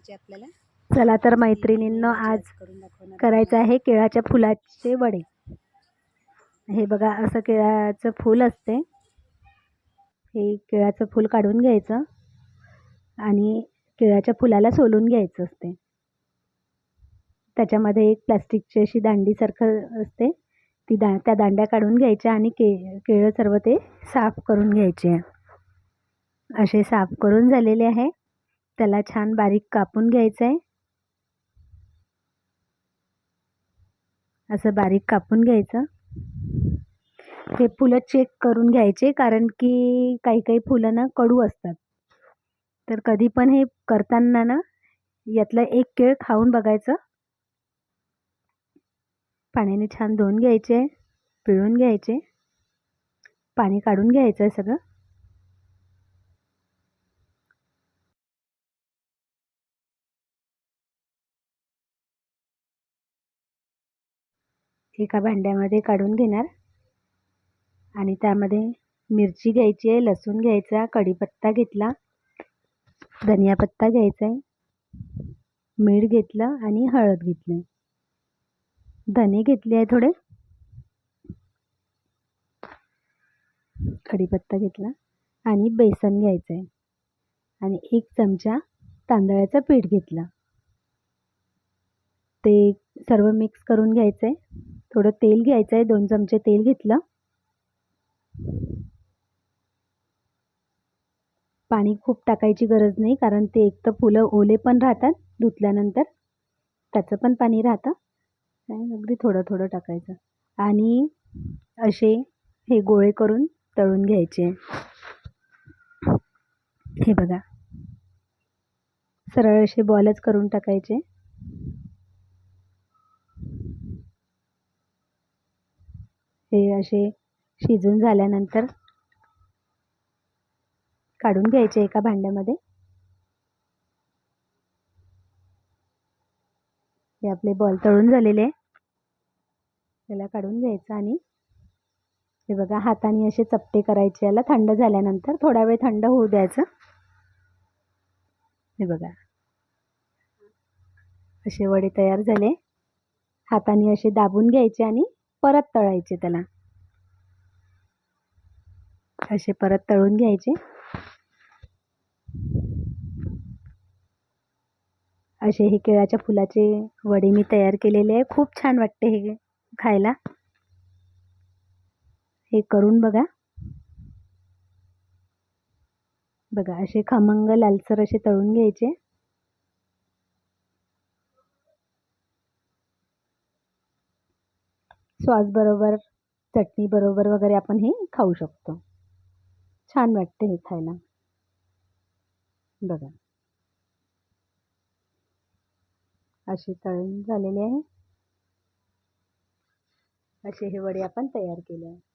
करायचे आपल्याला? चला तर मैत्रिणींनो आज करायचं आहे केळाच्या फुलाचे वडे. हे बघा असं केळाचं फूल असते. हे केळाचं फूल काढून घ्यायचं आणि केळाच्या फुलाला सोलून घ्यायचं असते. त्याच्यामध्ये एक प्लास्टिकची अशी दांडीसारखं असते. ती दा त्या दांड्या काढून घ्यायच्या आणि के केळं सर्व ते साफ करून घ्यायचे. असे साफ करून झालेले आहे. त्याला छान बारीक कापून घ्यायचं आहे असं बारीक कापून घ्यायचं. हे फुलं चेक करून घ्यायचे कारण की काही काही फुलं ना कडू असतात. तर कधी पण हे करताना ना यातलं एक केळ खाऊन बघायचं. पाण्याने छान धुवून घ्यायचे पिळून घ्यायचे. पाणी काढून घ्यायचं आहे सगळं. एका भांड्यामध्ये काढून घेणार. आणि त्यामध्ये मिरची घ्यायची आहे लसूण घ्यायचा कढीपत्ता घेतला धनियापत्ता घ्यायचा आहे मीठ घेतलं आणि हळद घेतली धने घेतले आहे थोडे. कढीपत्ता घेतला आणि बेसन घ्यायचं आहे. आणि एक चमचा तांदळाचं पीठ घेतलं. ते सर्व मिक्स करून घ्यायचं आहे. थोडं तेल घ्यायचं आहे दोन चमचे तेल घेतलं. पाणी खूप टाकायची गरज नाही कारण ते एक तर फुलं ओले पण राहतात धुतल्यानंतर त्याचं पण पाणी राहतं. अगदी थोडं थोडं टाकायचं. आणि असे हे गोळे करून तळून घ्यायचे. हे बघा. सरळ असे बॉलच करून टाकायचे. हे असे शिजून झाल्यानंतर काढून घ्यायचे एका भांड्यामध्ये. हे आपले बॉल तळून झालेले त्याला काढून घ्यायचं आणि हे बघा हाताने असे चपटे करायचे. याला थंड झाल्यानंतर थोडा वेळ थंड होऊ द्यायचं. हे बघा. असे वडे तयार झाले. हाताने असे दाबून घ्यायचे आणि परत तळायचे त्याला. असे परत तळून घ्यायचे. असे हे केळाच्या फुलाचे वडे मी तयार केलेले आहे. खूप छान वाटते हे खायला. हे करून बघा. बघा असे खमंग लालसर असे तळून घ्यायचे. सॉस बरोबर चटणी बरोबर वगैरे आपण हे खाऊ शकतो. छान वाटते हे खायला. बघा. अशी तळून झालेली आहे. असे हे वडे आपण तयार केले आहे